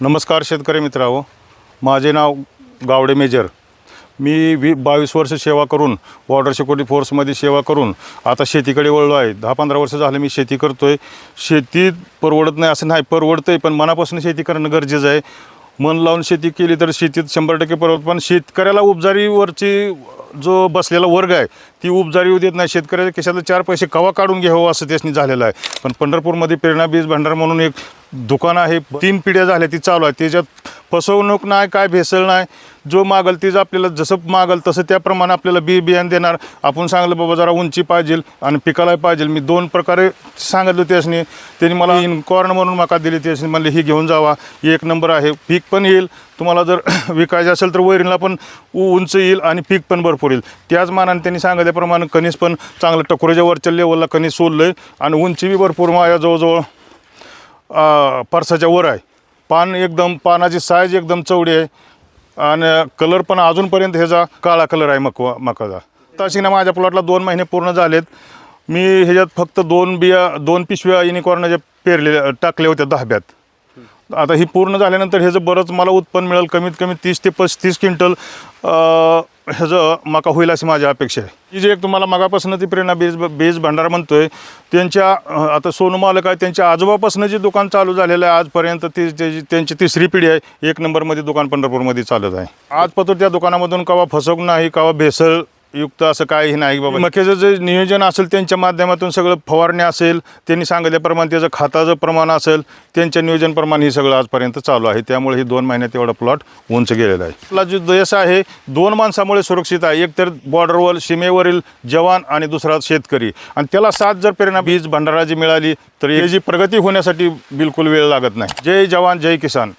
नमस्कार शेतकरी मित्रांनो. माझे नाव गावडे मेजर. मी वी बावीस वर्ष सेवा करून बॉर्डर सिक्युरिटी फोर्समध्ये सेवा करून आता शेतीकडे वळलो आहे. दहा पंधरा वर्ष झाले मी शेती करतो आहे शेती परवडत नाही असं नाही परवडतं आहे पण मनापासून शेती करणं गरजेचं आहे. मन लावून शेती केली तर शेतीत शंभर टक्के परवडत पण शेतकऱ्याला उपजारीवरची जो बसलेला वर्ग आहे ती उपजारी देत नाही. शेतकऱ्याच्या केशातले चार पैसे कवा काढून घ्यावं असं त्यासनी झालेलं आहे. पण पंढरपूरमध्ये प्रेरणा बीज भंडार म्हणून एक दुकान आहे तीन पिढ्या झाल्या ती चालू आहे. त्याच्यात फसवणूक नाही काय भेसळ नाही. जो मागल तीच आपल्याला जसं मागल तसं त्याप्रमाणे आपल्याला बी बियाण देणार. आपण सांगलं बाबा जरा उंची पाहिजे आणि पिकाला पाहिजे. मी दोन प्रकारे सांगितलं त्यासनी. त्यांनी मला इन कॉर्न म्हणून मका दिली त्यासनी. म्हणले ही घेऊन जावा. एक नंबर आहे. पीक पण येईल. तुम्हाला जर विकायचं असेल तर वैरणला पण उंच येईल आणि पीक पण भरपूर येईल. त्याच मानाने त्यांनी सांगितल्याप्रमाणे कणीस पण चांगलं टकोराच्या वरच्या लेवलला कणीस सोडलं आहे आणि उंची बी भरपूर माझ्या जवळजवळ अ, वर आहे. पान एकदम पानाची साईज एकदम चवडी आहे. आणि कलर पण अजूनपर्यंत ह्याचा काळा कलर आहे मकवा मकाचा. तशी माझ्या प्लॉटला दोन महिने पूर्ण झालेत. मी ह्याच्यात फक्त दोन बिया दोन पिशव्या युनिकॉर्नच्या पेरलेल्या टाकल्या होत्या दहाब्यात आता ही पूर्ण झाल्यानंतर ह्याचं बरंच मला उत्पन्न मिळेल. कमीत कमी तीस ते पस्तीस क्विंटल ह्याचं मका होईल अशी माझी अपेक्षा आहे. ही जी एक तुम्हाला मगापासून ती प्रेरणा बेज बेज भंडार म्हणतोय त्यांच्या आता सोनू मालक आहे त्यांच्या आजोबापासून जे दुकान चालू झालेलं आहे आजपर्यंत ती त्यांची तिसरी पिढी आहे एक नंबरमध्ये दुकान पंढरपूरमध्ये चालत आहे. आजपासून त्या दुकानामधून कवा फसवूक नाही कवा भेसळ युक्त असं काही नाही बाबा. मक्याचं जे नियोजन असेल त्यांच्या माध्यमातून सगळं फवारणी असेल त्यांनी सांगितल्याप्रमाणे त्याचं खताचं प्रमाण असेल त्यांच्या नियोजनप्रमाणे हे सगळं आजपर्यंत चालू आहे. त्यामुळे ही दोन महिन्यात एवढा प्लॉट उंच गेलेला आहे. आपला जो देश आहे दोन माणसामुळे सुरक्षित आहे. एक तर बॉर्डरवर सीमेवरील जवान आणि दुसरा शेतकरी. आणि त्याला साथ जर प्रेरणा बीज भंडाराची मिळाली तर याची प्रगती होण्यासाठी बिलकुल वेळ लागत नाही. जय जवान जय किसान.